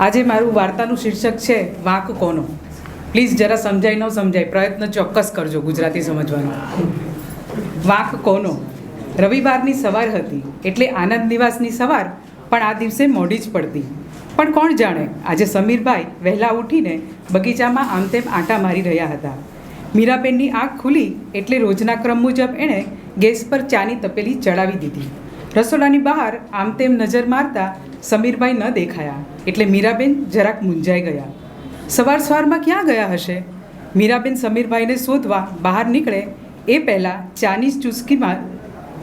આજે મારું વાર્તાનું શીર્ષક છે, વાંક કોનો? પ્લીઝ જરા સમજાય, ન સમજાય, પ્રયત્ન ચોક્કસ કરજો ગુજરાતી સમજવાનો. વાંક કોનો? રવિવારની સવાર હતી, એટલે આનંદ નિવાસની સવાર, પણ આ દિવસે મોડી જ પડતી. પણ કોણ જાણે, આજે સમીરભાઈ વહેલા ઉઠીને બગીચામાં આમ તેમ આંટા મારી રહ્યા હતા. મીરાબેનની આંખ ખુલી એટલે રોજના ક્રમ મુજબ એણે ગેસ પર ચાની તપેલી ચડાવી દીધી. રસોડાની બહાર આમ તેમ નજર મારતા સમીરભાઈ ન દેખાયા. એટલે મીરાબેન જરાક મૂંઝાઈ ગયા. સવાર સવારમાં ક્યાં ગયા હશે? મીરાબેન સમીરભાઈને શોધવા બહાર નીકળે એ પહેલાં ચાની ચુસ્કીમાં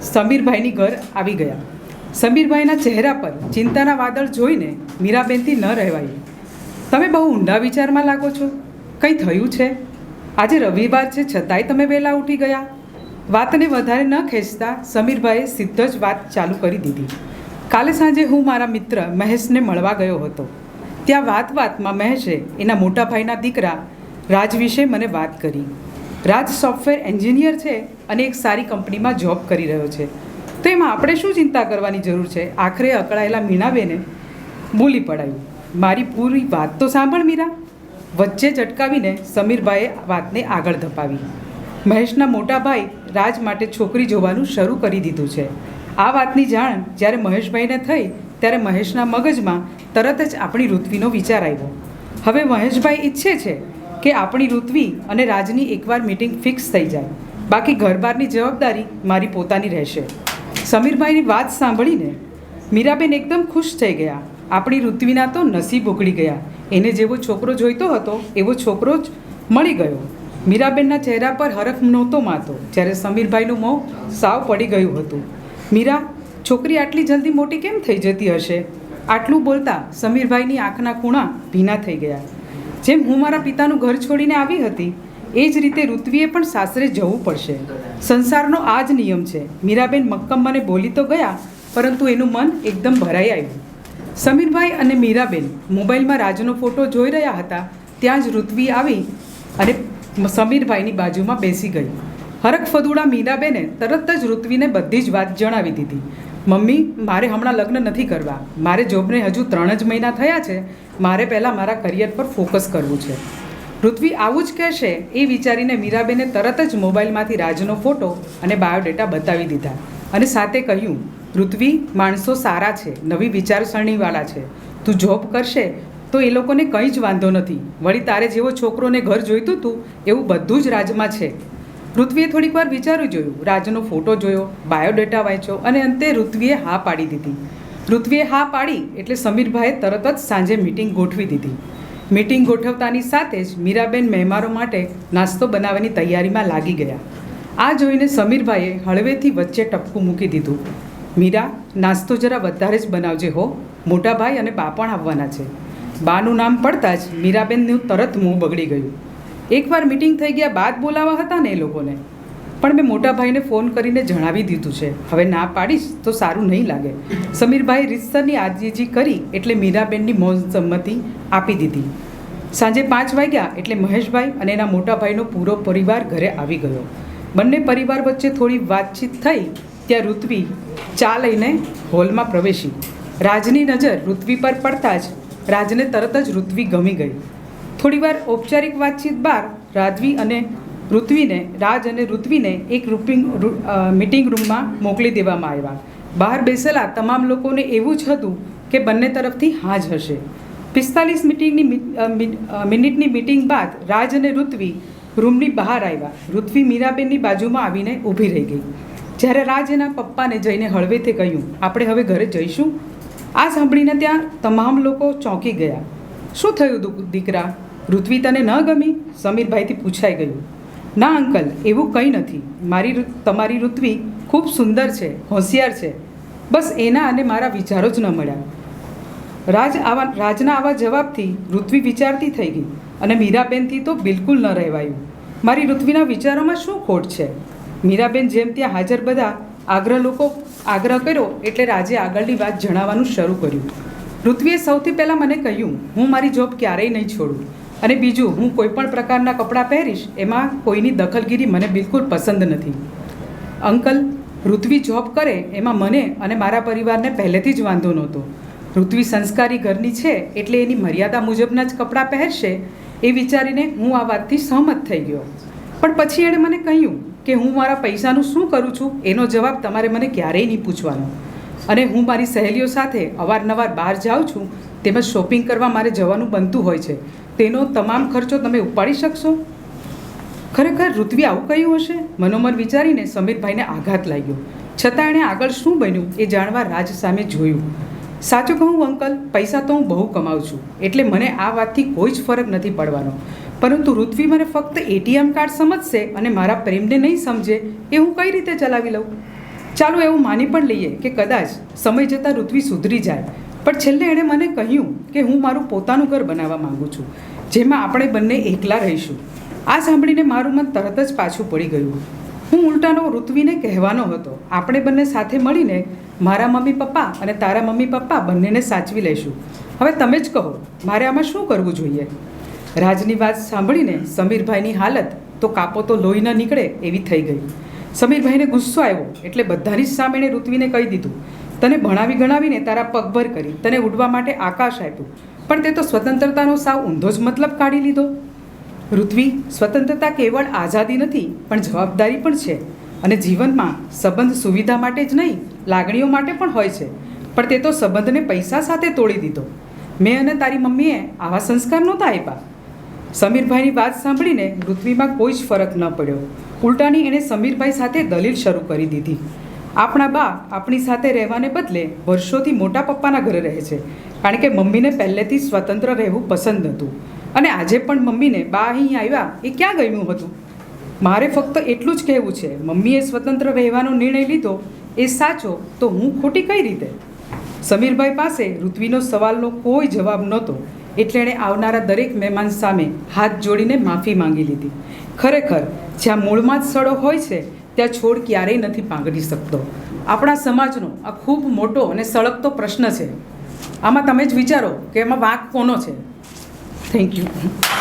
સમીરભાઈની ઘર આવી ગયા. સમીરભાઈના ચહેરા પર ચિંતાના વાદળ જોઈને મીરાબેનથી ન રહેવાયું. તમે બહુ ઊંડા વિચારમાં લાગો છો. કંઈ થયું છે? આજે રવિવાર છે, છતાંય તમે વહેલા ઉઠી ગયા. વાતને વધારે ન ખેંચતા સમીરભાઈએ સીધો જ વાત ચાલુ કરી દીધી. કાલે સાંજે હું મારા મિત્ર મહેશને મળવા ગયો હતો. ત્યાં વાત વાતમાં મહેશે એના મોટા ભાઈના દીકરા રાજ વિશે મને વાત કરી. રાજ સોફ્ટવેર એન્જિનિયર છે અને એક સારી કંપનીમાં જોબ કરી રહ્યો છે. તો એમાં આપણે શું ચિંતા કરવાની જરૂર છે? આખરે અકળાયેલા મીણાબેને બોલી પડાયું. મારી પૂરી વાત તો સાંભળ મીરા. વચ્ચે જ અટકાવીને સમીરભાઈએ વાતને આગળ ધપાવી. મહેશના મોટા ભાઈ રાજ માટે છોકરી જોવાનું શરૂ કરી દીધું છે. આ વાતની જાણ જ્યારે મહેશભાઈને થઈ, ત્યારે મહેશના મગજમાં તરત જ આપણી ઋત્વીનો વિચાર આવ્યો. હવે મહેશભાઈ ઈચ્છે છે કે આપણી ઋત્વી અને રાજની એકવાર મિટિંગ ફિક્સ થઈ જાય. બાકી ઘરબારની જવાબદારી મારી પોતાની રહેશે. સમીરભાઈની વાત સાંભળીને મીરાબેન એકદમ ખુશ થઈ ગયા. આપણી ઋત્વીના તો નસીબ ઉકળી ગયા. એને જેવો છોકરો જોઈતો હતો, એવો છોકરો જ મળી ગયો. મીરાબેનના ચહેરા પર હરખ નહોતો માતો જ્યારે સમીરભાઈનું મોં સાવ પડી ગયું હતું. મીરા, છોકરી આટલી જલ્દી મોટી કેમ થઈ જતી હશે? આટલું બોલતા સમીરભાઈની આંખના ખૂણા ભીના થઈ ગયા. જેમ હું મારા પિતાનું ઘર છોડીને આવી હતી, એ જ રીતે ઋત્વીએ પણ સાસરે જવું પડશે. સંસારનો આ જ નિયમ છે. મીરાબેન મક્કમ મને બોલી તો ગયા, પરંતુ એનું મન એકદમ ભરાઈ આવ્યું. સમીરભાઈ અને મીરાબેન મોબાઈલમાં રાજનો ફોટો જોઈ રહ્યા હતા, ત્યાં જ ઋત્વી આવી અને સમીરભાઈની બાજુમાં બેસી ગઈ. હરખફદુડા મીનાબેને તરત જ ઋત્વીને બધી જ વાત જણાવી દીધી. મમ્મી, મારે હમણાં લગ્ન નથી કરવા. મારે જોબને હજુ ત્રણ જ મહિના થયા છે. મારે પહેલાં મારા કરિયર પર ફોકસ કરવું છે. ઋત્વી આવું જ કહેશે એ વિચારીને મીરાબેને તરત જ મોબાઈલમાંથી રાજનો ફોટો અને બાયોડેટા બતાવી દીધા અને સાથે કહ્યું, ઋત્વી, માણસો સારા છે, નવી વિચારસરણીવાળા છે. તું જોબ કરશે તો એ લોકોને કંઈ જ વાંધો નથી. વળી તારે જેવો છોકરોને ઘર જોઈતું હતું એવું બધું જ રાજમાં છે. ઋત્વીએ થોડીક વાર વિચાર્યું જોયું. રાજનો ફોટો જોયો, બાયોડેટા વાંચ્યો અને અંતે ઋત્વીએ હા પાડી દીધી. ઋત્વીએ હા પાડી એટલે સમીરભાઈએ તરત જ સાંજે મિટિંગ ગોઠવી દીધી. મિટિંગ ગોઠવતાની સાથે જ મીરાબેન મહેમાનો માટે નાસ્તો બનાવવાની તૈયારીમાં લાગી ગયા. આ જોઈને સમીરભાઈએ હળવેથી વચ્ચે ટપકું મૂકી દીધું. મીરા, નાસ્તો જરા વધારે જ બનાવજે હો. મોટા ભાઈ અને પણ આવવાના છે. બાનું નામ પડતાં જ મીરાબેનનું તરત મોં બગડી ગયું. એકવાર મિટિંગ થઈ ગયા બાદ બોલાવા હતા ને એ લોકોને. પણ મેં મોટા ભાઈને ફોન કરીને જણાવી દીધું છે. હવે ના પાડીશ તો સારું નહીં લાગે. સમીરભાઈ રીતસરની આજીજી કરી એટલે મીરાબેનની મૌન સંમતિ આપી દીધી. સાંજે પાંચ વાગ્યા એટલે મહેશભાઈ અને એના મોટા ભાઈનો પૂરો પરિવાર ઘરે આવી ગયો. બંને પરિવાર વચ્ચે થોડી વાતચીત થઈ ત્યાં ઋત્વી ચા લઈને હોલમાં પ્રવેશી. રાજની નજર ઋત્વી પર પડતા જ રાજને તરત જ ઋત્વી ગમી ગઈ. થોડીવાર ઔપચારિક વાતચીત બાદ રાજવી અને ઋત્વીને, રાજ અને ઋત્વીને એક રૂપિંગ મિટિંગ રૂમમાં મોકલી દેવામાં આવ્યા. બહાર બેસેલા તમામ લોકોને એવું જ હતું કે બંને તરફથી હા જ હશે. પિસ્તાલીસ મિટિંગની મિનિટની મિટિંગ બાદ રાજ અને ઋત્વી રૂમની બહાર આવ્યા. ઋત્વી મીરાબેનની બાજુમાં આવીને ઊભી રહી ગઈ. જ્યારે રાજ એના પપ્પાને જઈને હળવેથી કહ્યું, આપણે હવે ઘરે જઈશું? આ સાંભળીને ત્યાં તમામ લોકો ચોંકી ગયા. શું થયું દીકરા? ઋત્વી તને ન ગમી? સમીરભાઈથી પૂછાઈ ગયું. ના, અંકલ, એવું કંઈ નથી. મારી તમારી ઋત્વી ખૂબ સુંદર છે, હોશિયાર છે. બસ એના અને મારા વિચારો જ ન મળ્યા. રાજ આવા, રાજના આવા જવાબથી ઋત્વી વિચારતી થઈ ગઈ અને મીરાબેનથી તો બિલકુલ ન રહેવાયું. મારી ઋત્વીના વિચારોમાં શું ખોટ છે? મીરાબેન જેમ ત્યાં હાજર બધા આગ્રહ લોકો આગ્રહ કર્યો એટલે રાજે આગળની વાત જણાવવાનું શરૂ કર્યું. પૃથ્વીએ સૌથી પહેલાં મને કહ્યું, હું મારી જોબ ક્યારેય નહીં છોડું. અને બીજું, હું કોઈપણ પ્રકારના કપડાં પહેરીશ, એમાં કોઈની દખલગીરી મને બિલકુલ પસંદ નથી. અંકલ પૃથ્વી જોબ કરે એમાં મને અને મારા પરિવારને પહેલેથી જ વાંધો નહોતો. પૃથ્વી સંસ્કારી ઘરની છે એટલે એની મર્યાદા મુજબના જ કપડાં પહેરશે એ વિચારીને હું આ વાતથી સહમત થઈ ગયો. પણ પછી એણે મને કહ્યું કે હું મારા પૈસાનું શું કરું છું? એનો જવાબ તમારે મને ક્યારેય નહીં પૂછવાનો. અને હું મારી સહેલીઓ સાથે અવારનવાર બહાર જાઉં છું, તેમજ શોપિંગ કરવા મારે જવાનું બનતું હોય છે. તેનો તમામ ખર્ચો તમે ઉપાડી શકશો? ખરેખર ઋત્વી આવું કહ્યું હશે? મનોમન વિચારીને સમીરભાઈને આઘાત લાગ્યો. છતાં એણે આગળ શું બન્યું એ જાણવા રાજ સામે જોયું. સાચું કહું અંકલ, પૈસા તો હું બહુ કમાઉં છું, એટલે મને આ વાતથી કોઈ જ ફરક નથી પડવાનો. પરંતુ ઋત્વી મને ફક્ત એટીએમ કાર્ડ સમજશે અને મારા પ્રેમને નહીં સમજે એ હું કઈ રીતે ચલાવી લઉં? ચાલો એવું માની પણ લઈએ કે કદાચ સમય જતાં ઋત્વી સુધરી જાય, પણ છેલ્લે એણે મને કહ્યું કે હું મારું પોતાનું ઘર બનાવવા માગું છું, જેમાં આપણે બંને એકલા રહીશું. આ સાંભળીને મારું મન તરત જ પાછું પડી ગયું. હું ઉલટાનો ઋત્વીને કહેવાનો હતો. આપણે બંને સાથે મળીને મારા મમ્મી પપ્પા અને તારા મમ્મી પપ્પા બંનેને સાચવી લઈશું. હવે તમે જ કહો, મારે આમાં શું કરવું જોઈએ? રાજની વાત સાંભળીને સમીરભાઈની હાલત તો કાપો તો લોહી ન નીકળે એવી થઈ ગઈ. સમીરભાઈને ગુસ્સો આવ્યો એટલે બધાની જ સામે એણે ઋત્વીને કહી દીધું, તને ભણાવી ગણાવીને તારા પગભર કરી, તને ઉડવા માટે આકાશ આપ્યું, પણ તે તો સ્વતંત્રતાનો સાવ ઊંધો જ મતલબ કાઢી લીધો. ઋત્વી સ્વતંત્રતા કેવળ આઝાદી નથી, પણ જવાબદારી પણ છે. અને જીવનમાં સંબંધ સુવિધા માટે જ નહીં, લાગણીઓ માટે પણ હોય છે. પણ તે તો સંબંધને પૈસા સાથે તોડી દીધો. મેં અને તારી મમ્મીએ આવા સંસ્કાર નહોતા આપ્યા. સમીરભાઈની વાત સાંભળીને પૃથ્વીમાં કોઈ જ ફરક ન પડ્યો. ઉલટાની એણે સમીરભાઈ સાથે દલીલ શરૂ કરી દીધી. આપણા બા આપણી સાથે રહેવાને બદલે વર્ષોથી મોટા પપ્પાના ઘરે રહે છે, કારણ કે મમ્મીને પહેલેથી સ્વતંત્ર રહેવું પસંદ નહોતું અને આજે પણ મમ્મીને બા અહીં આવ્યા, એ ક્યાં ગયું હતું? મારે ફક્ત એટલું જ કહેવું છે, મમ્મીએ સ્વતંત્ર રહેવાનો નિર્ણય લીધો, એ સાચો, તો હું ખોટી કઈ રીતે? સમીરભાઈ પાસે ઋત્વીનો સવાલનો કોઈ જવાબ નહોતો, એટલે એણે આવનારા દરેક મહેમાન સામે હાથ જોડીને માફી માંગી લીધી. ખરેખર, જ્યાં મૂળમાં જ સડો હોય છે, ત્યાં છોડ ક્યારેય નથી પાંગડી શકતો. આપણા સમાજનો આ ખૂબ મોટો અને સળગતો પ્રશ્ન છે. આમાં તમે જ વિચારો કે એમાં વાંક કોનો છે? Thank you.